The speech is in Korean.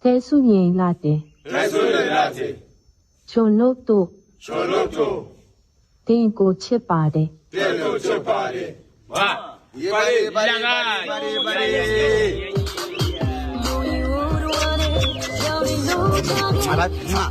대순이라테 대순이라테 졸록도. 졸록도. 대인고 쳇바데 대인고 쳇바데 와. 이바리 이랑아 이바리 이바리. 잘한다